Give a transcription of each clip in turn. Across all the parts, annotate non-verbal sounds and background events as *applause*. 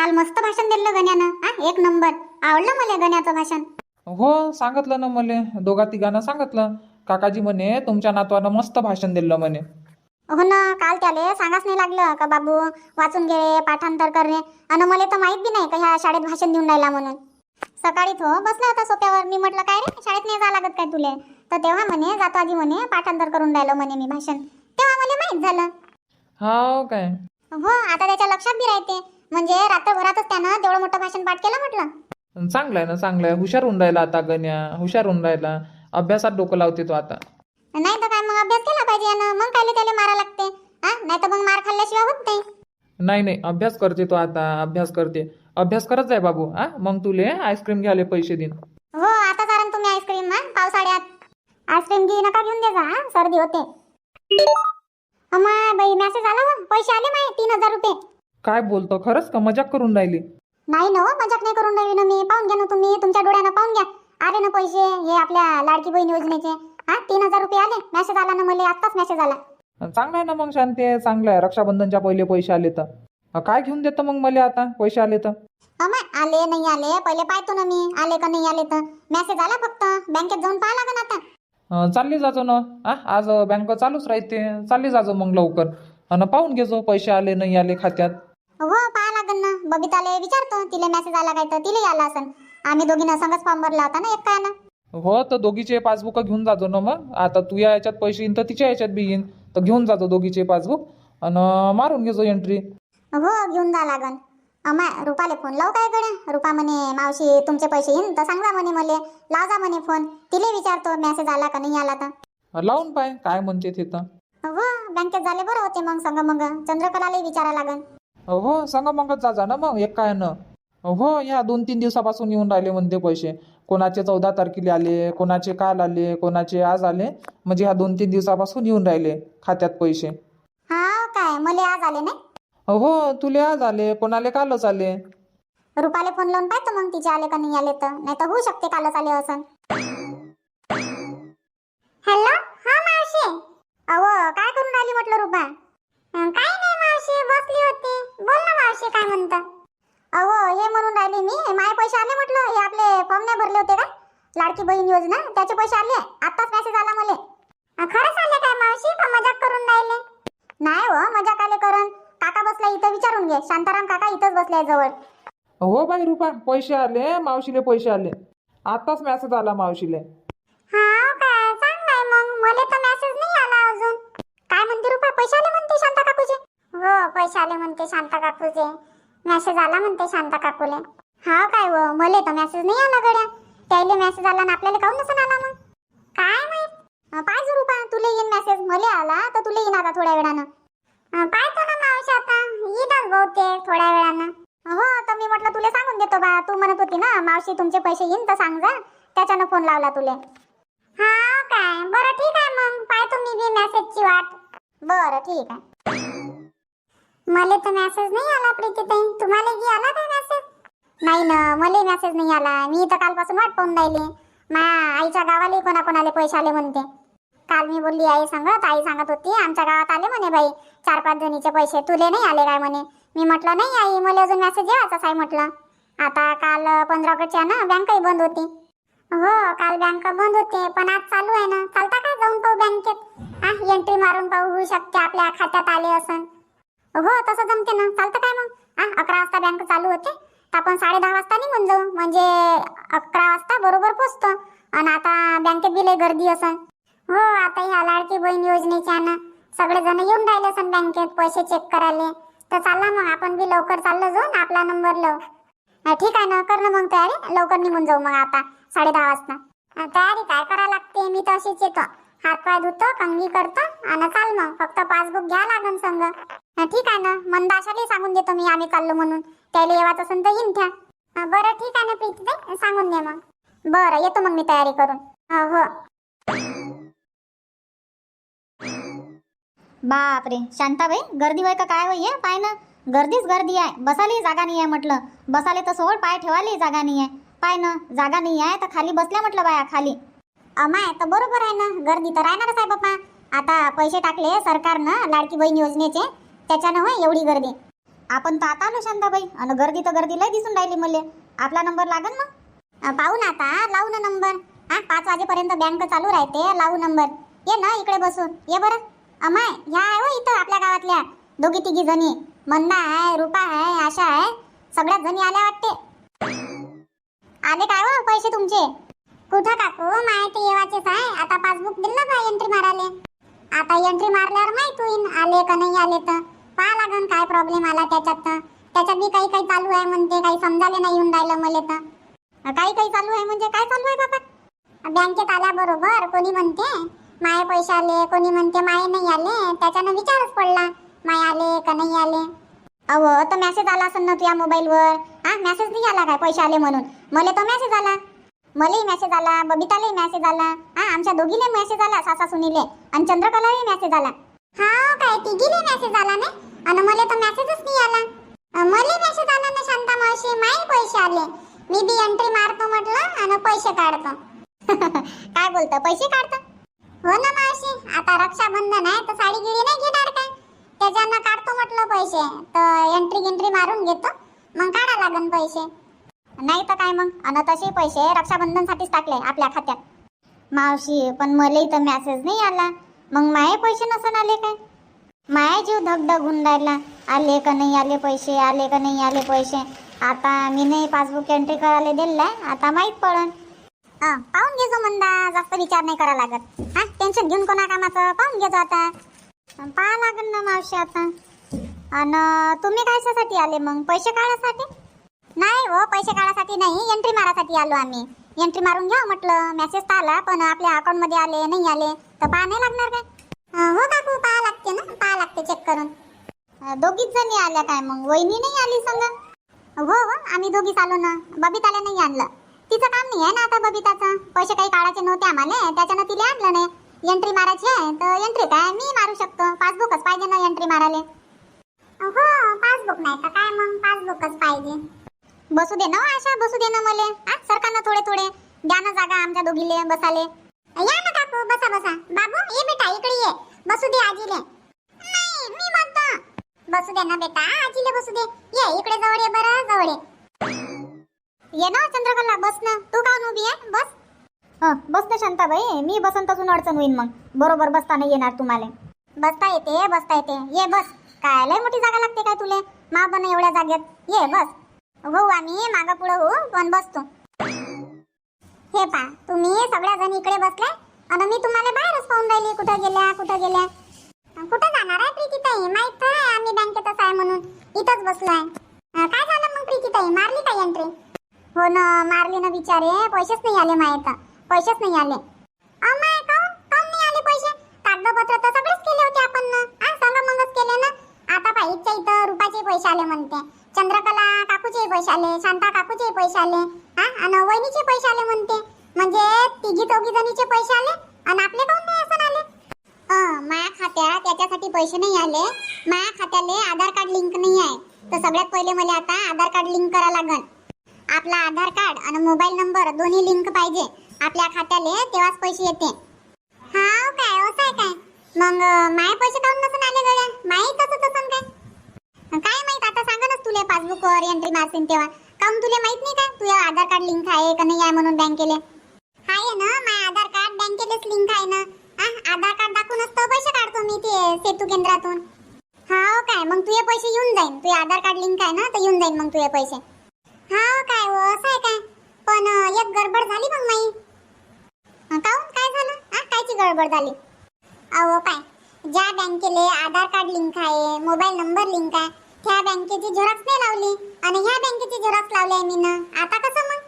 काल मस्त भाषण दिलं गण्यानं हा एक नंबर. आवडलं मला गण्याचं भाषण? हो सांगितलं ना मले. दोघा तिघांना सांगितलं. काकाजी म्हणे तुमच्या नातवानं मस्त भाषण दिलं म्हणे. हो ना काल त्याले सांगाच नाही लागलं का बाबू? वाचून घे पाठांतर कर रे. आणि मला तर माहीत बी नाही का ह्या शाळेत भाषण देऊन राहिला म्हणून. सकाळी तो बसला होता सोप्यावर मी म्हटलं काय रे शाळेत नाही जा लागत काय तुले? तर तेव्हा म्हणे जातो आजी म्हणे पाठांतर करून राहिलो म्हणे मी भाषण. तेव्हा मला माहीत झालं. हा काय? हो आता त्याच्या लक्षात बी राहते. म्हणजे रात्रभरातच त्यानं तेवढं मोठं भाषण पाठ केलं म्हटलं? चांगलं आहे ना चांगलं आहे हुशार होऊन राहिला आता गण्या. हुशार होऊन राहिला. अभ्यासात डोकं लावते तो आता. नाही तर काय मग अभ्यास केला पाहिजे यानं. मग कायले त्याला मारा लागते? हा? नाही तर मग मार खाल्ल्याशिवाय होत नाही. नाही नाही. अभ्यास करते तो आता. अभ्यास करते. अभ्यास करत जाय बाबू हा? मग तुले आईस्क्रीम घ्यायला पैसे देईन. हो आता कारण तुम्ही आईस्क्रीम हा? पावसाळ्यात. आईस्क्रीम घे नका घेऊन दे जा सर्दी होते. अमाय बाई मेसेज आला पैसे आले माय तीन हजार रुपये. काय बोलतो? खरंच का मजाक करून राहिली? नाही ना हो मजाक नाही करून राहिली ना मी. पाहून घ्या ना तुम्ही. तुमच्या डोळ्यानं पाहून घ्या. आले ना पैसे? हे आपल्या लाडकी बहीण योजनेचे. हा तीन हजार रुपये आले. मेसेज आला ना मला. आत्ताच मेसेज आला. चांगलं आहे ना मग शांती. चांगलं आहे. रक्षाबंधनच्या पहिले पैसे आले तर. अ, काय घेऊन देतं मग मला आता? पैसे आले तर? अमाय आले नाही आले. पहिले पाहतो ना मी. आले का नाही आले तर. मेसेज आला फक्त. बँकेत जाऊन पाहा लागेल आता. अ, चालली जाजो ना. हा आज बँक चालूच राहते. चालली जाजो मग लवकर. आणि पाहून घेजो पैसे आले नाही आले खात्यात. बबिताले विचारतो तिला मेसेज आला काय तर तिला आला असन. आम्ही दोघीनं संगच फॉर्म भरला होता ना एक काय ना हो तर दोघीचे पासबुक घेऊन जाजो ना मग. आता तुझ्या याच्यात पैसे येईन तर तिच्या याच्यात बी येईन. तर घेऊन जाजो दोघीचे पासबुक आणि मारून घेजो एंट्री हो घेऊन जा लागन. अमाय रुपाले फोन लावू काय गड्या? रुपा म्हणे मावशी तुमचे पैसे येईन तर सांगा म्हणे मले. लाव जा म्हणे फोन तिले विचारतो मेसेज आला का नाही आला तर? लावून पाय काय म्हणते ते तर. हो बँकेत झाले बरं होते मग संग मग. चंद्रकलालाही विचारा लागन. हो सांगा मगच जा जा ना मग एक काय न? हो ह्या दोन तीन दिवसापासून येऊन राहिले म्हणते पैसे. कोणाचे चौदा तारखेला आले कोणाचे काल आले कोणाचे आज आले? म्हणजे ह्या दोन तीन दिवसापासून येऊन राहिले खात्यात पैसे. हा काय? मले आज आले नाही? हो तुले आज आले कोणाले कालच आले? रुपाले फोन लावून पाहतो मग तिचे आले का नाही आले तर. नाही तर होऊ शकते कालच आले असन हॅलो? हा मावशी. अहो काय करून राहिली म्हटलं रुपा? असे काय म्हणता? अहो हे म्हणून राहिली मी. माय पैसे आले म्हटलं. हे आपले फॉर्म नाही भरले होते का? लाडकी बहीण योजना. त्याचे पैसे आले. आताच मेसेज आला मला. खरंच आले काय मावशी? का मजाक करून राहिले? नाही हो मजाक आले करून. काका बसला इथं विचारून घे. शांताराम काका इथंच बसलाय जवळ. हो बाई रुपा पैसे आले. मावशीले पैसे आले. आताच मेसेज आला मावशीले हा काय चांगलाय मग मला तर मेसेज नाही आला अजून काय म्हणते रुपा पैसे आले म्हणते शांता काकूचे हो पैसे आले म्हणते शांता काकूचे. मेसेज आला म्हणते शांता काकूले. हा काय व मला तर मेसेज नाही आला गड्या. त्याले मेसेज आला ना आपल्याला काऊन नसून आला मग? काय माहीत? अं, रुपया तुला येईन मेसेज मले आला तर तुला येईन आता थोड्या वेळानं. अं, पाहतो ना मावशी आता. येतात बहुतेक थोड्या वेळानं. हो तर मी म्हटलं तुला सांगून देतो बा. तू म्हणत होती ना मावशी तुमचे पैसे येईन तर सांग जा. त्याच्यानं फोन लावला तुले. हा काय? बरं ठीक आहे मग. पाहतो मी बी मेसेजची वाट. बरं ठीक आहे. मला तर मेसेज नाही आला प्रीतीताई तुम्हाला की आला काय मेसेज नाही ना मला मेसेज नाही आला. मी तर कालपासून वाट पाहून राहिले. माझ्या आईच्या गावाला कोणाकोणाले पैसे आले म्हणते. काल मी बोलली आई सांगत आई सांगत होती आमच्या गावात आले म्हणे बाई. चार पाच जणीचे पैसे. तुले नाही आले काय म्हणे? मी म्हटलं नाही आई मला अजून मेसेज यावाचाच आहे म्हटलं. आता काल पंधरा ऑगस्टच्या ना बँकही बंद होती. हो काल बँक बंद होते पण आज चालू आहे ना. चालता काय जाऊन पाहू बँकेत? एंट्री मारून पाहू होऊ शकते आपल्या खात्यात आले असं हो तसं जमते ना. चालतं काय मग? हा अकरा वाजता बँक चालू होते. तर आपण साडे दहा वाजता निघून जाऊ. म्हणजे अकरा वाजता बरोबर पोचतो. आणि आता बँकेत बी गर्दी असन. हो आता ह्या लाडकी बहीण योजनेच्या ना सगळे जण येऊन राहिले असन बँकेत पैसे चेक करायला. तर चालला मग. आपण बी लवकर चाललो जाऊ ना आपला नंबर लव. ठीक आहे ना? कर ना मग तयारी. लवकर निघून जाऊ मग आता. साडे दहा वाजता तयारी काय करा लागते? मी तर अशीच येतो. हात पाय धुतो कंगी करतो. आणि चाल मग. फक्त पासबुक घ्या लागन संग. ठीक आहे ना. मंदाशाला सांगून देतो मी आम्ही चाललो म्हणून. त्याला येवाच असेल तर येईन हा, बरं ठीक आहे ना प्रीती सांगून दे मग. बरं येतो मग मी तयारी करून. हा, हो. बापरे. शांताबाई गर्दी होय का काय हे? पाय ना. गर्दीच गर्दी आहे. बसायलाही जागा नाही आहे म्हटलं. बसाले तर सोड पाय ठेवायलाही जागा नाही आहे पाय ना जागा नाही आहे तर खाली बसल्या म्हटलं बाया खाली. अमाय तर बरोबर आहे ना. गर्दी तर राहणारच आहे बाप्पा. आता पैसे टाकले सरकारनं लाडकी बहीण योजनेचे. त्याच्यानं होय एवढी गर्दी. आपण तर आता आलो शांताबाई. आणि गर्दी तर गर्दी लय दिसून राहिली मले. आपला नंबर लागन ना पाहू ना आता लावू ना नंबर. हा पाच वाजेपर्यंत बँक चालू राहते लावू नंबर. ये ना इकडे बसू ये बरं. अमाय ह्या आहे हो इथं आपल्या गावातल्या. दोघी तिघी जणी. मंदा आहे रुपा आहे आशा आहे. सगळ्याच जणी आल्या वाटते. आले काय हो पैसे तुमचे? कुठं काकू? माहिती येवाचेच आहे. आता पासबुक दिलं का एंट्री माराले आता एंट्री मारल्यावर माहीत होईन आले का नाही आले तर? पाहा लागन काय प्रॉब्लेम आला त्याच्यात. तर त्याच्यात बी काही काही चालू आहे म्हणते काही समजायला नाही येऊन राहिलं मला तर. काही काही चालू आहे म्हणजे काय चालू आहे बाबा? बँकेत आल्याबरोबर कोणी म्हणते माये पैसे आले. कोणी म्हणते माये नाही आले. त्याच्यानं विचारच पडला माय आले का नाही आले? अहो तर मेसेज आला असेल ना तुझ्या मोबाईलवर हा मेसेज नाही आला काय पैसे आले म्हणून? मला तर मेसेज आला. मलाही मेसेज आला बबितालाही मेसेज आला. हा आमच्या दोघीले मेसेज आला सासा सुनीले. आणि चंद्रकलाही मेसेज आला. हा काय तिघीले मेसेज आला नाही? आणि मला तर मेसेजच नाही आला. मला मेसेज आला ना शांता मावशी माही पैसे आले. मी बी एंट्री मारतो म्हटलं आणि पैसे काढतो. *laughs* काय बोलतो पैसे काढतो? हो ना मावशी आता रक्षाबंधन आहे तर साडी गिडी नाही घेणार काय त्याच्यानं काढतो म्हटलं पैसे तर एंट्री गिंट्री मारून घेतो. मग काढा लागन पैसे. नाही तर काय मग? आणि तसे पैसे रक्षाबंधनसाठीच टाकले आपल्या खात्यात. मावशी पण मला तर मेसेज नाही आला. मग माये पैसे नसून आले काय? माया जीव धगधग होऊन राहिला. आले का नाही आले पैसे आले का नाही आले पैसे. आता मी नाही पासबुक एंट्री करायला दिलाय आता माहीत पडन. पाहून घेजो म्हणता जास्त विचार नाही करा लागत. हा टेन्शन घेऊन कोणा कामाचं? पाहून घेजो आता. पाहा लागन ना मावशी आता. आणि तुम्ही कशासाठी आले मग? पैसे काढासाठी? नाही हो पैसे काढासाठी नाही एंट्री मारासाठी आलो आम्ही. एंट्री मारून घ्या म्हटलं मेसेज तर आला पण आपल्या अकाउंटमध्ये आले नाही आले तर पाहा नाही लागणार काय? हो काकू पाहा लागते ना पाहा लागते चेक करून. दोघीच जणी आल्या काय मग? वहिनी नाही आली संग? हो हो आम्ही दोघीच आलो ना. बबिताला नाही आणलं. तिचं काम नाही आहे ना आता बबिताचं? पैसे काही काढायचे नव्हते आम्हाला त्याच्यानं तिला आणलं नाही. एंट्री मारायची आहे तर एंट्री काय? मी मारू शकतो. पासबुकच पाहिजे ना एंट्री मारायला. हो पासबुक नाही तर काय मग? पासबुकच पाहिजे. बसू दे ना हो, आशा बसू दे ना मले. आज सरकारनं थोडे थोडे द्या ना जागा आमच्या दोघीले बसाले. या ना काकू बसा बसा. बाबू ये बेटा इकडे ये. बसू दे आजीले. नाही मी म्हणतो. बसू दे ना बेटा आजीले बसू दे. ये इकडे जवळ ये बरं जवळ ये. ये ना चंद्रकला बस ना. तू का उभी आहे? बस. हं, बस ना शांताबाई. मी बसन तसून अडचण होईन मग. बरोबर बसता नाही येणार तुम्हाला. बसता येते बसता येते. ये बस. काय लय मोठी जागा लागते काय तुले? मा बन एवढ्या जागेत. ये बस. हो आम्ही मागा पुढं हो पण बसतो. हे पा तुम्ही सगळ्या जण इकडे बसले आणि मी तुम्हाला बाहेरच पाहून राहिली कुठं गेल्या कुठं गेल्या. कुठं जाणार आहे प्रीतीताई? माहीत आहे आम्ही बँकेतच आहे म्हणून. इथंच बसलो आहे. काय झालं मग प्रीतीताई? मारली का एंट्री हो ना मारली ना बिचारे. पैसेच नाही आले माहीत. पैसेच नाही आले. अमाय काऊन? काऊन नाही आले पैसे? कागदपत्र तर सगळेच केले होते आपण. ना सांगा मगच केले ना? आता पाहिजेच्या इथं रुपाचे पैसे आले म्हणते. चंद्रकला काकूचे पैसे आले शांता काकूचे पैसे आले. आणि वहिनीचे पैसे आले म्हणते. म्हणजे तिघी चौघी जणीचे पैसे आले आणि आपले काऊन नाही असं आले? माया खात्यात त्याच्यासाठी पैसे नाही आले. माया खात्याले आधार कार्ड लिंक नाही आहे. तर सगळ्यात पहिले मला आता आधार कार्ड लिंक करा लागन. आपला आधार कार्ड आणि मोबाईल नंबर दोन्ही लिंक पाहिजे. आपल्या खात्याले तेव्हाच पैसे येते. हा काय असं आहे काय? मग माय पैसे काऊन नसून आले गड्या? माही तसं तसं काय? काय माहीत? आता सांगा तुले तुला पासबुकवर एंट्री मारशील तेव्हा. काऊन तुला माहीत नाही का? तुझ्या आधार कार्ड लिंक आहे का नाही आहे म्हणून बँकेले आहे ना माझ्या आधार कार्ड बँकेलेच लिंक आहे ना. हा आधार कार्ड दाखवूनच तर पैसे काढतो मी ते सेतू केंद्रातून. हा काय मग तुझे पैसे येऊन जाईन. तुझे आधार कार्ड लिंक आहे ना तर येऊन जाईन मग तुझे पैसे. हा काय हो असं आहे काय? पण एक गडबड झाली मग माई. अं, काहून? काय झालं? हा कायची गडबड झाली? अहो पाय. ज्या बँकेले आधार कार्ड लिंक आहे मोबाईल नंबर लिंक आहे त्या बँकेची झेरॉक्स नाही लावली? आणि ह्या बँकेची झेरॉक्स लावली आहे मी ना. आता कसं मग?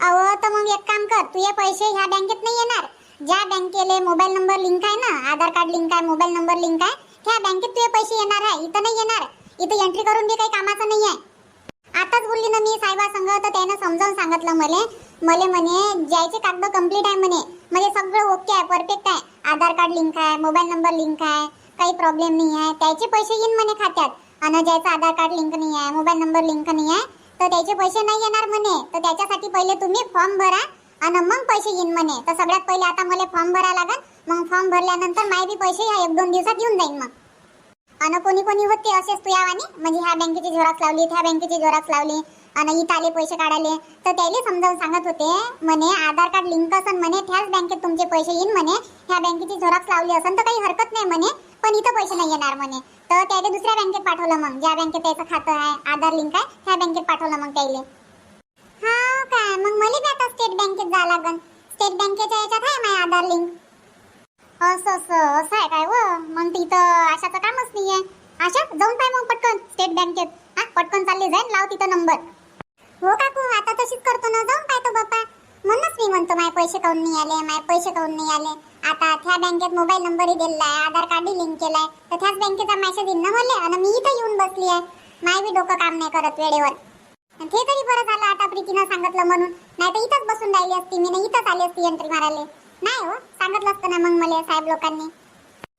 अहो तर मग एक काम कर तुझे पैसे ह्या बँकेत नाही येणार. ज्या बँकेले मोबाईल नंबर लिंक आहे ना आधार कार्ड लिंक आहे मोबाईल नंबर लिंक आहे त्या बँकेत तुझे पैसे येणार आहे इथं नाही येणार. इथं एंट्री करून बी काही कामाचं नाही आहे. आताच बोलली ना मी साहेबा संघ तर त्यानं समजावून सांगितलं मले. मले म्हणे ज्याचे कागद कंप्लीट आहे म्हणे. म्हणजे सगळं ओके आहे परफेक्ट आहे. आधार कार्ड लिंक आहे मोबाईल नंबर लिंक आहे काही प्रॉब्लेम नाही आहे. त्याचे पैसे येईन म्हणे खात्यात. आणि ज्याचा आधार कार्ड लिंक नाही आहे मोबाईल नंबर लिंक नाही आहे तर त्याचे पैसे नाही येणार म्हणे. तर त्याच्यासाठी पहिले तुम्ही फॉर्म भरा आणि मग पैसे येईन म्हणे. तर सगळ्यात पहिले आता मला फॉर्म भरा लागेल. मग फॉर्म भरल्यानंतर माय बी पैसे ह्या एक दोन दिवसात येऊन जाईन मग. आणि कोणी कोणी होते असेच तू यावानी म्हणजे ह्या बँकेची झेरॉक्स लावली त्या बँकेची झेरॉक्स लावली आणि इथं आले पैसे काढाले तर त्याला समजावून सांगत होते म्हणे आधार कार्ड लिंक असन म्हणे त्याच बँकेत तुमचे पैसे येईन म्हणे. ह्या बँकेची झेरॉक्स लावली असन तर काही हरकत नाही म्हणे. पण इथं पैसे नाही येणार म्हणे. तर त्याला दुसऱ्या बँकेत पाठवलं मग. ज्या बँकेत त्याचं खातं आहे आधार लिंक आहे त्या बँकेत पाठवलं मग त्याला हा काय? मग मला बी आता स्टेट बँकेत जावं लागन. स्टेट बँकेच्या याच्यात आहे माझ्या आधार लिंक. असं असं असं आहे काय व? मग तिथं आशाचं कामच नाही आहे आशा जाऊन पाय मग पटकन स्टेट बँकेत. हा पटकन चालली जाईल लाव तिथं नंबर. हो काकू आता तशीच करतो ना. जाऊन पाहतो बाप्पा. म्हणूनच मी म्हणतो माझे पैसे काऊन नाही आले माझे पैसे काऊन नाही आले? आता त्या बँकेत मोबाईल नंबरही दिलेला आहे आधार कार्डही लिंक केलाय. तर त्याच बँकेचा मेसेज येईन ना मला? आणि मी इथं येऊन बसली आहे माय बी डोकं काम नाही करत वेळेवर. ते तरी बरं झालं आता प्रीतीनं सांगितलं म्हणून. नाही तर इथंच बसून राहिली असती. मी नाही इथंच आली असती एंट्री मारायला. नाही हो सांगितलं असतं ना मग मला साहेब लोकांनी.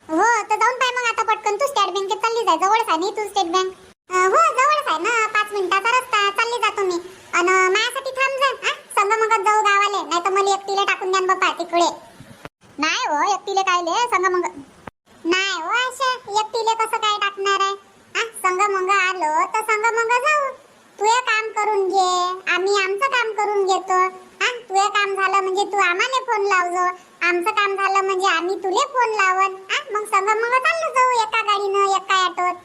हो तर जाऊन पाय मग आता पटकन. तू स्टेट बँकेत चालली जाय जवळच आहे नाही तू स्टेट बँक हो जवळच आहे ना. पाच मिनिटाचा रस्ता. चालली जातो मी आणि माझ्यासाठी थांब जा. हा मग जाऊ गावाले. नाही तर मला एकटीला टाकून द्या न तिकडे. हो एकटीले कायले संग मग नाही हो अशा एकटीले कसं काय टाकणार आहे? आ संग मग आलो तर संग मग जाऊ. तू हे काम करून घे. आम्ही आमचं काम करून घेतो. हा तू काम झालं म्हणजे तू आम्हाला फोन लावजो. आमचं काम झालं म्हणजे आम्ही तुले फोन लावन. हा मग संग मग चाललो जाऊ एका गाडीनं एका ऑटोत.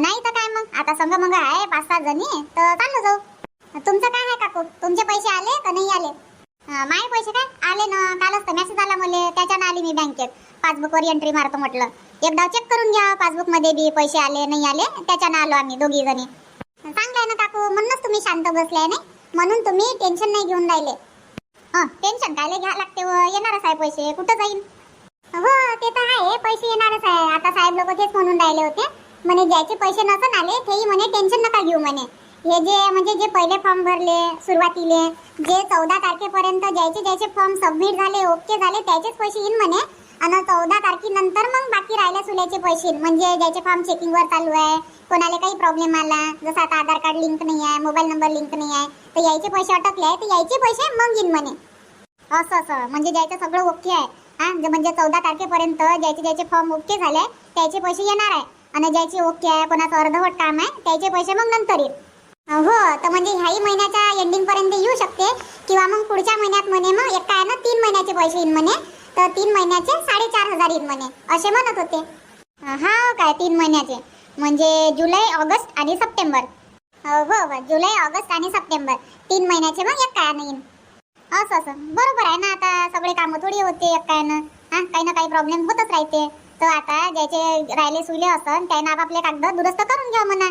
नाही तर काय मग? आता संग मग आहे पाच सहा जणी तर चाललो जाऊ. तुमचं काय आहे काकू? तुमचे पैसे आले का नाही आले? माये पैसे काय? आले ना कालच तर मेसेज आला मला त्याच्यानं आली मी बँकेत पासबुकवर एंट्री मारतो म्हटलं. एकदा चेक करून घ्या पासबुकमध्ये बी पैसे आले नाही आले त्याच्यानं आलो आम्ही दोघी जणी. चांगलं ना काकू? म्हणूनच तुम्ही शांत बसलाय नाही? म्हणून तुम्ही टेन्शन नाही घेऊन राहिले. टेन्शन कायले घ्या लागते व येणारच आहे पैसे कुठं जाईल हो ते तर आहे पैसे येणारच आहे. आता साहेब लोक तेच म्हणून राहिले होते. म्हणे ज्याचे पैसे नसून आले तेही म्हणे टेन्शन नका घेऊ म्हणे. हे जे म्हणजे जे पहिले फॉर्म भरले सुरुवातीले जे चौदा तारखेपर्यंत ज्याचे ज्याचे फॉर्म सबमिट झाले ओके झाले त्याचेच पैसे येईन म्हणे. आणि चौदा तारखेनंतर मग बाकी राहिल्या सुल्याचे पैसे म्हणजे ज्याचे फॉर्म चेकिंगवर चालू आहे कोणाला काही प्रॉब्लेम आला जसं आता आधार कार्ड लिंक नाही आहे मोबाईल नंबर लिंक नाही आहे तर यायचे पैसे अटकले आहे तर यायचे पैसे मग येईन म्हणे. असं असं म्हणजे ज्यायचं सगळं ओके आहे. हा म्हणजे चौदा तारखेपर्यंत ज्याचे ज्याचे फॉर्म ओके झाले त्याचे पैसे येणार आहे. आणि ज्याचे ओके आहे कोणाचं अर्धवट काम आहे त्याचे पैसे मग नंतर येईल. हो तर म्हणजे ह्याही महिन्याच्या एंडिंग पर्यंत येऊ शकते. किंवा मग पुढच्या महिन्यात म्हणे मग एक काय ना तीन महिन्याचे पैसे येईन म्हणे. तर तीन महिन्याचे साडेचार हजार येईन म्हणे असे म्हणत होते. हा काय तीन महिन्याचे. म्हणजे जुलै ऑगस्ट आणि सप्टेंबर. हो हो जुलै ऑगस्ट आणि सप्टेंबर. तीन महिन्याचे मग एक काय येईन. असं असं. बरोबर आहे ना आता सगळे कामं थोडी होते एक काय ना. हा काही ना काही प्रॉब्लेम होतच राहते. तर आता ज्याचे राहिले सुले असतात त्यानं आपापले कागद दुरुस्त करून घ्या म्हणा.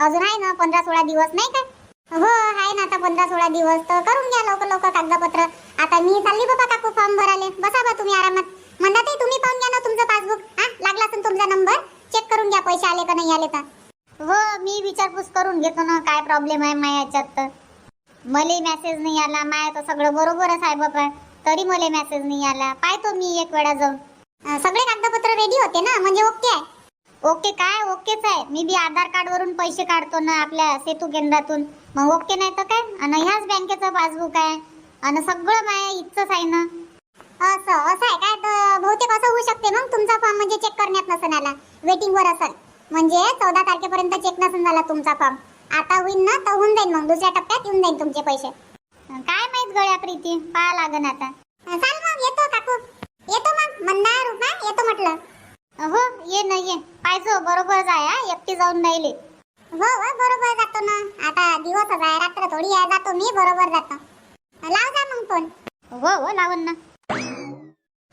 अजून आहे ना पंधरा सोळा दिवस नाही काय हो आहे ना आता पंधरा सोळा दिवस. तर करून घ्या लवकर लवकर कागदपत्र. आता मी चालली बाबा काकू फॉर्म भराले बसा बा तुम्ही आरामात. म्हणता तुम्ही पाहून घ्या ना तुमचं पासबुक हा लागला तर तुमचा नंबर चेक करून घ्या पैसे आले का नाही आले तर. हो मी विचारपूस करून घेतो ना काय प्रॉब्लेम आहे माझ्या याच्यात तर. मले मेसेज नाही आला माय तर सगळं बरोबरच आहे बाबा. तरी मला मेसेज नाही आला. पाहतो मी एक वेळा जाऊन. सगळे कागदपत्र रेडी होते ना? म्हणजे ओके आहे. ओके काय? ओकेच आहे. मी बी आधार कार्ड वरून पैसे काढतो ना आपल्या सेतू केंद्रातून. मग ओके नाही तर काय? आणि ह्याच बँकेचं पासबुक आहे. आणि सगळं माया इथंच आहे ना. असं असं आहे काय? तर बहुतेक असं होऊ शकते मग? तुमचा फॉर्म म्हणजे चेक करण्यात नसन आला. वेटिंगवर असेल. म्हणजे चौदा तारखेपर्यंत चेक नसन झाला तुमचा फॉर्म आता होईल ना तर होऊन जाईल मग. दुसऱ्या टप्प्यात येऊन जाईल तुमचे पैसे. काय माहीत गळ्या प्रीती? पाहा लागन आता. चाल मग येतो काकू. येतो मग. म्हणणार रुपा येतो म्हटलं. हो ये ना ये. पाहिजो बरोबर जाय हा, एकटी जाऊन राहिले. हो हो बरोबर जातो ना. आता दिवस आहे रात्र थोडी आहे जातो मी बरोबर जातो. लाव जा मग फोन हो हो लावन ना.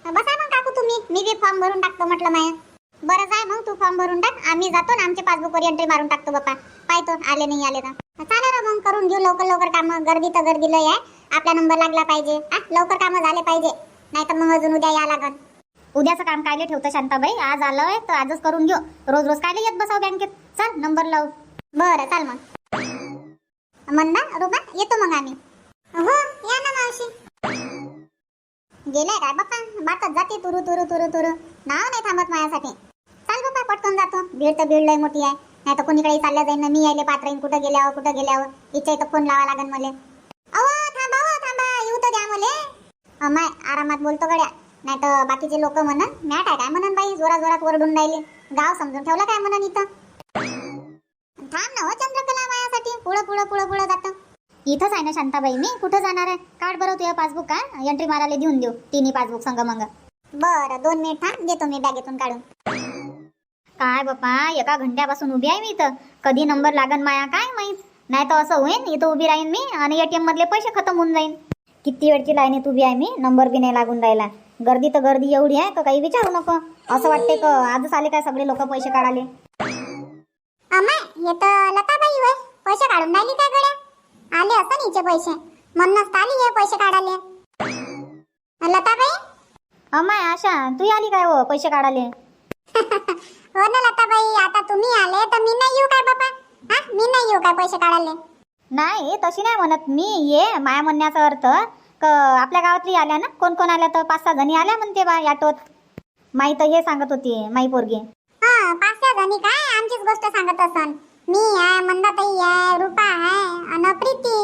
बसा मग काकू तुम्ही. मी बी फॉर्म भरून टाकतो म्हटलं माया. बरं जाय मग तू फॉर्म भरून टाक. आम्ही जातो ना आमच्या पासबुकवर एंट्री मारून टाकतो बापा पाहतो आले नाही आले तर चालेल ना मग करून घेऊ लवकर लवकर काम. गर्दी तर गर्दी लय आहे. आपला नंबर लागला पाहिजे. हा लवकर कामं झाले पाहिजे. नाही तर मग अजून उद्या या लागन. उद्याचं काम कायले ठेवतं शांताबाई? आज आलोय तर आजच करून घेऊ रोज रोज कायले येत बसाव बँकेत? चल नंबर लावू. बरं चाल मग. मंदा रुबा येतो मग आम्ही. हो या ना मावशी. गेलाय काय बाप्पा. बातच जाते तुरु तुरु तुरु तुरु. नाव नाही थांबत माझ्यासाठी. चाल बाप्पा पटकन जातो. भीड तर भीड लय मोठी आहे. नाही तर कोणीकडे चालल्या जाईन. ना मी यायले पात्र येईन कुठं गेल्यावर कुठं गेल्यावर? इच्छा इथं फोन लावा लागेल मले. अहो थांबा हो थांबा. येऊ तर द्या मले. अमाय आरामात बोलतो गड्या. नाही तर बाकीचे लोक म्हणन मॅट आहे काय म्हणन बाई? जोरा जोरात वरडून राहिले. गाव समजून ठेवलं काय म्हणन इथं? थांब ना हो चंद्रकला मायासाठी. पुढं पुढं पुढं पुढं जातं. इथंच आहे ना शांताबाई. मी कुठं जाणार आहे? काढ बरं तुझ्या पासबुक का? एंट्री मारायला देऊन देऊ. तिन्ही पासबुक संग मग. बरं दोन मिनिट थांब. देतो मी बॅगेतून काढून. काय बापा एका घंट्यापासून उभी आहे मी इथं. कधी नंबर लागन माया? काय माहीत? नाही तर असं होईन इथं उभी राहीन मी आणि एटीएम मधले पैसे खतम होऊन जाईन. किती वेळची लाईनीत उभी आहे मी? नंबर बी नाही लागून राहिला. गर्दी तर गर्दी एवढी आहे का काही विचारू नको? असं वाटते का आजच आले काय सगळे लोक पैसे काढाले अमाय हे तर लताबाई होय. पैसे काढून राहिली काय गड्या? आले असं हिचे पैसे. म्हणूनच आली हे पैसे काढाले लताबाई? अमाय आशा तू आली काय हो पैसे काढाले *laughs* हो ना लताबाई आता तुम्ही आले तर मी नाही येऊ काय बाबा? हा? मी नाही येऊ काय पैसे काढाले नाही तशी नाही म्हणत मी. ये माया म्हणण्याचा अर्थ क आपल्या गावातली आल्या ना? कोण कोण आल्या तर पाच सहा जणी आल्या म्हणते बा याटोत माई तर हे सांगत होती माई पोरगी. हा पाच सहा जणी काय? आमचीच गोष्ट सांगत असन. मी आहे मंदाताई आहे रूपा आहे आणि प्रीती.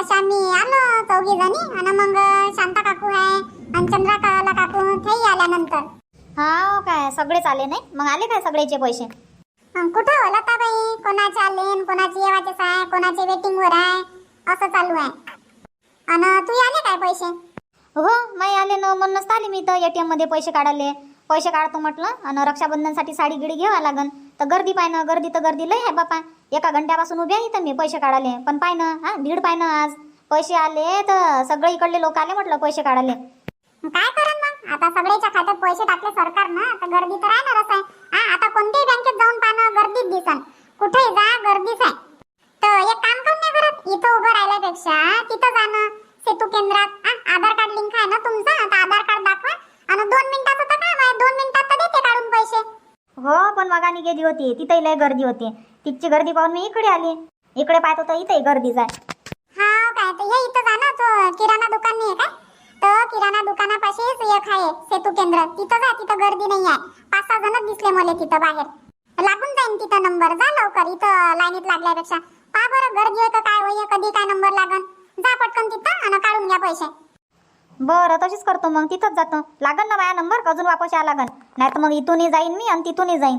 अशा मी आलो चौघी जणी. आणि मग शांता काकू आहे आणि चंद्रकला काकू तेही आल्यानंतर. हा काय सगळेच आले नाही? मग आले काय सगळेचे पैसे? अं, कुठं हो लताबाई? कोणाचे आले न कोणाचे येवाचेच आहे कोणाचे वेटिंग वर आहे? असं चालू आहे. आणि तू आले काय पैसे? हो माई आले ना म्हणूनच तर आले मी तर एटीएममध्ये पैसे काढाले पैसे काढतो म्हटलं आणि रक्षाबंधनसाठी साडी गिडी घ्यावा लागन. तर गर्दी पाय ना गर्दी तर गर्दी लय आहे बापा. एका घंट्यापासून उभी आहे इथं मी पैसे काढाले पण पाय ना हा भीड पाय ना आज. पैसे आले तर सगळे इकडले लोक आले म्हटलं पैसे काढाले काय करन मग? आता सगळ्याच्या खात्यात पैसे टाकले सरकारनं तर गर्दी तर राहणारच आहे. हा आता कोणत्याही बँकेत जाऊन पाहणं गर्दीत दिसन. कुठेही जा गर्दीच आहे. तर एक काम करून नाही करत इथं उभं राहिल्यापेक्षा तिथं जाणं सेतू केंद्रात. आधार कार्ड लिंक आहे ना तुमचं? आता आधार कार्ड दाखवा. आणि दोन मिनिटाचं तर काम आहे दोन मिनिटात तर देते काढून पैसे. हो पण मगानी गेली होती. तिथेही लय गर्दी होती. तिथची गर्दी पाहून मी इकडे आली. इकडे पाहतो तर इथेही गर्दीच आहे हा काय? तर हे इथं जाणं तो किराणा दुकान नाही आहे काय? तर किराणा दुकानापाशीच एक आहे सेतू केंद्र. तिथं जा. तिथं गर्दी नाही आहे. पाच सहा जण दिसले मला तिथं बाहेर. लागून जाईन तिथं नंबर जा लवकर. इथं लाईनीत लागल्यापेक्षा. बरं गर्दी होतं काय होय कधी काय नंबर लागन? जा पटकन तिथं आणि काढून घ्या पैसे. बरं तशीच करतो मग तिथंच जातो. लागन ना माझा नंबर अजून वापस या लागन. नाही तर मग इथूनही जाईन मी आणि तिथूनही जाईन.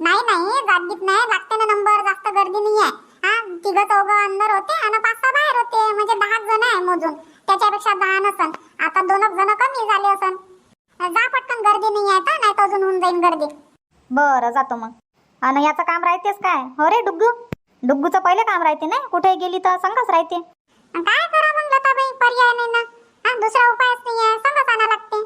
नाही नाही जागीत नाही. लागते ना नंबर जास्त गर्दी नाही आहे हा तिघं चौघं अंदर होते आणि पाच सहा बाहेर होते. म्हणजे दहा जण आहे मोजून. त्याच्यापेक्षा दहा नसन. आता दोनच जण कमी झाले असन. जा पटकन गर्दी नाही आहे तर नाही तर अजून होऊन जाईन गर्दी. बरं जातो मग. आणि याचं काम राहतेच काय? हो रे डुग्गू. डुग्गूचं पहिले काम राहते ना कुठे गेली तर संघच राहते. काय करा मग लताबाई पर्याय नाही ना? हा दुसरा उपायच नाही आहे संगच आणा लागते.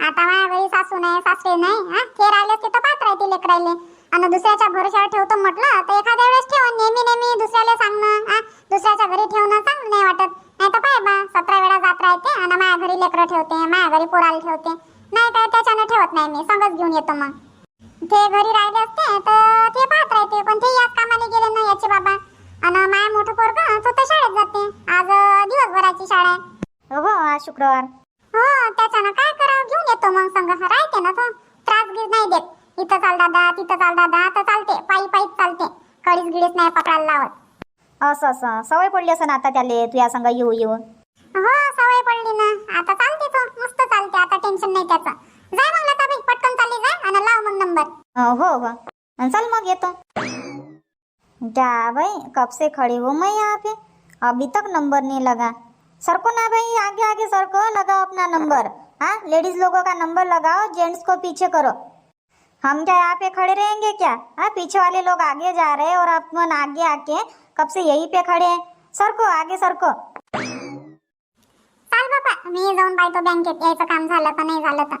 आता माझ्या घरी सासू नाही सासरे नाही हा? ते राहिले असते तर पाहत राहते लेकरायले. आणि दुसऱ्याच्या भरोशावर ठेवतो म्हटलं तर एखाद्या वेळेस ठेव नेहमी नेहमी दुसऱ्याला सांगणं हा? दुसऱ्याच्या घरी ठेवणं चांगलं नाही वाटत. नाही तर पाय बा सतरा वेळा जात राहते आणि माझ्या घरी लेकरं ठेवते माझ्या घरी पोराला ठेवते. नाही तर त्याच्यानं ठेवत नाही मी संघच घेऊन येतो मग. ते घरी राहिले असते तर ते पाहत राहते. पण ते याच कामाला गेले ना याचे बाबा. आणि माया मोठं पोरग तो तर शाळेत जाते. आज दिवसभराची शाळा आहे. हो आज शुक्रवार. हो त्याच्यानं काय करावं? घेऊन येतो मग संग. राहते ना तो. त्रास गिस नाही देत. इथं चाल दादा तिथं चाल दादा तर चालते. पायी पायीच चालते. कळीच गिळीच नाही पकडायला लावत. असं असं. सवय पडली असं आता त्याले. तुझ्या संग येऊ येऊ. हो सवय पडली ना. आता चालते तो. मस्त चालते. आता टेन्शन नाही त्याचं. मग नंबर हो हो चल मग येतो क्या भाई कब से खड़े हो मैं यहाँ पे? अभी तक नंबर नहीं लगा। सरको ना भाई आगे आगे सरको लगाओ अपना नंबर हाँ लेडीज़ लोगों का नंबर लगाओ जेंट्स को पीछे करो। हम क्या यहाँ पे खड़े रहेंगे क्या? हाँ पीछे वाले लोग आगे जा रहे हैं और अपन आगे आके कब से यही पे खड़े हैं? सरको आगे सरको। चाल बापा मी जाऊन पाहतो बँकेत यायचं काम झालं का नाही झालं तर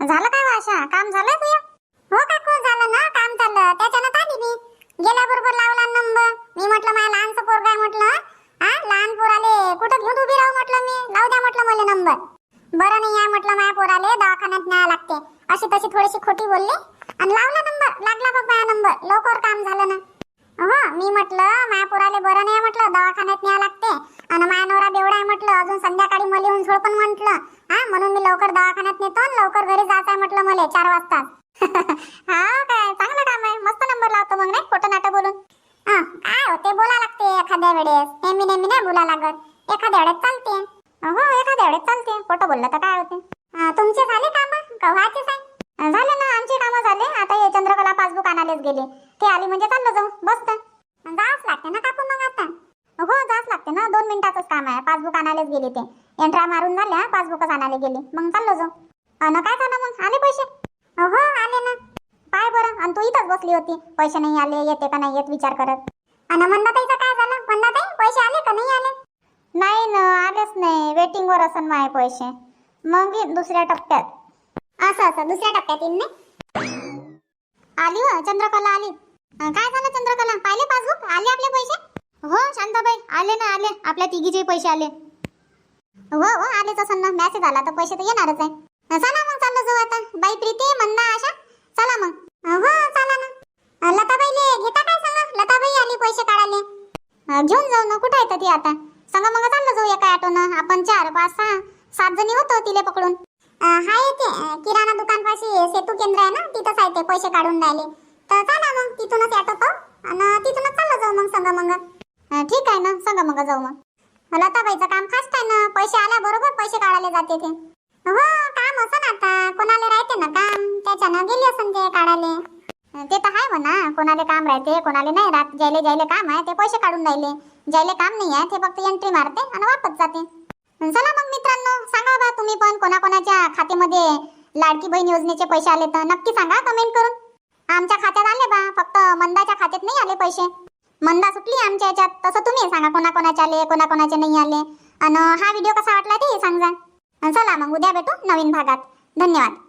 झालं काय हो आशा? काम झालं तुझं? हो काकू झालं ना काम चाललं. त्याच्यानं आली मी. गेल्याबरोबर लावला नंबर मी म्हटलं माझ्या लहानचं पोर काय म्हटलं. हा लहान पोराले कुठं घेऊन उभी राहू? म्हटलं मी. लावू द्या म्हटलं मला नंबर बरं नाही या म्हटलं माझ्या पोराले दवाखान्यात न्याय लागते. अशी तशी थोडीशी खोटी बोलली. आणि लावला नंबर लागला बघ माझा नंबर लवकर काम झालं ना. हो मी म्हटलं माझ्या बरं नाही म्हटलं दवाखान्यात न्याय लागते. आणि माझा नवरा बेवडा आहे म्हटलं अजून संध्याकाळी मला येऊन झोडपण म्हटलं. हा म्हणून मी लवकर दवाखान्यात नेतो आणि लवकर घरी जायचं आहे म्हटलं मला चार वाजता. *laughs* हा काय चांगलं काम आहे. मस्त नंबर लावतो मग नाही? खोटं नाटक बोलून. हा काय होते बोला लागते एखाद्या वेळेस. नेहमी नेहमी नाही बोला लागत. एखाद्या वेळेस चालते. हो एखाद्या वेळेस चालते. खोटं बोललं तर काय होते? तुमचे झाले काम? का व्हायचेच आहे. झाले ना आमचे कामं झाले. आता हे चंद्रकला पासबुक आणायलाच गेले. ते आली म्हणजे चाललं जाऊ. बसत. जावंच लागते ना काकू मग आता. हो जाच लागते ना. दोन मिनिटाचंच काम आहे. पासबुक आणायलाच गेले ते. एंट्रा मारून झाल्या पासबुकच आणायला गेले. मग चाललो जाऊ. अन काय झालं मग? आले पैसे? हो आले ना. पाय बरं. आणि तू इथंच बसली होती. पैसे नाही आले येते का नाही येत विचार करत. आणि मंदाताईचं काय झालं? मंदाताई पैसे आले का नाही आले? नाही ना आलेच नाही. वेटिंगवर असन माझे पैसे. मग दुसऱ्या टप्प्यात. असं असं. दुसऱ्या टप्प्यात येईन ना आली हो चंद्रकला आली. अं, काय झालं चंद्रकला? पाहिले पासबुक? आले आपले पैसे? हो शांताबाई. आले ना आले. आपल्या तिघीचे पैसे आले. हो हो आलेच असन ना. मॅसेज आला तर पैसे तर येणारच आहे. अं, चला मग चाललो जाऊ आता. बाई प्रीती मंदा आशा. चला मग. हो चला ना. अं, लताबाईले घेता काय सांगा? लताबाई आली पैसे काढाले अं, घेऊन जाऊ ना. कुठं येतं ती आता? सांगा मग चाललो जाऊ एका ऑटोनं. आपण चार पाच सहा सात जणी होतो तिले पकडून. हाय ते किराणा दुकान पाशी सेतू केंद्र आहे ना तिथंच आहे ते पैसे काढून राहिले. तर चला मग तिथूनच ऑटो पाहू आणि तिथूनच चाललं जाऊ मग संग मग. ठीक आहे ना सांगा मग जाऊ मग. लताबाईचं काम फास्ट आहे ना पैसे आल्याबरोबर पैसे काढायला जाते ते. हो काम असं ना आता कोणाला राहते ना काम त्याच्यानं गेली असं ते काढायला. ते तर आहे म्हणा कोणाले काम राहते कोणाले नाही राहत ज्याले ज्याले काम आहे ते पैसे काढून राहिले. ज्याले काम नाही आहे ते फक्त एंट्री मारते आणि वापस जाते. चला मग मित्रांनो सांगा बा तुम्ही पण कोणाकोणाच्या खात्यामध्ये लाडकी बहीण योजनेचे पैसे आले तर नक्की सांगा कमेंट करून. आमच्या खात्यात आले बा फक्त मंदाच्या खात्यात नाही आले पैसे. मंदा सुटली आमच्या याच्यात तसं तुम्ही सांगा कोणाकोणाचे आले कोणाकोणाचे नाही आले. आणि हा व्हिडिओ कसा वाटला ते सांगा. चला मग उद्या भेटू नवीन भागात. धन्यवाद.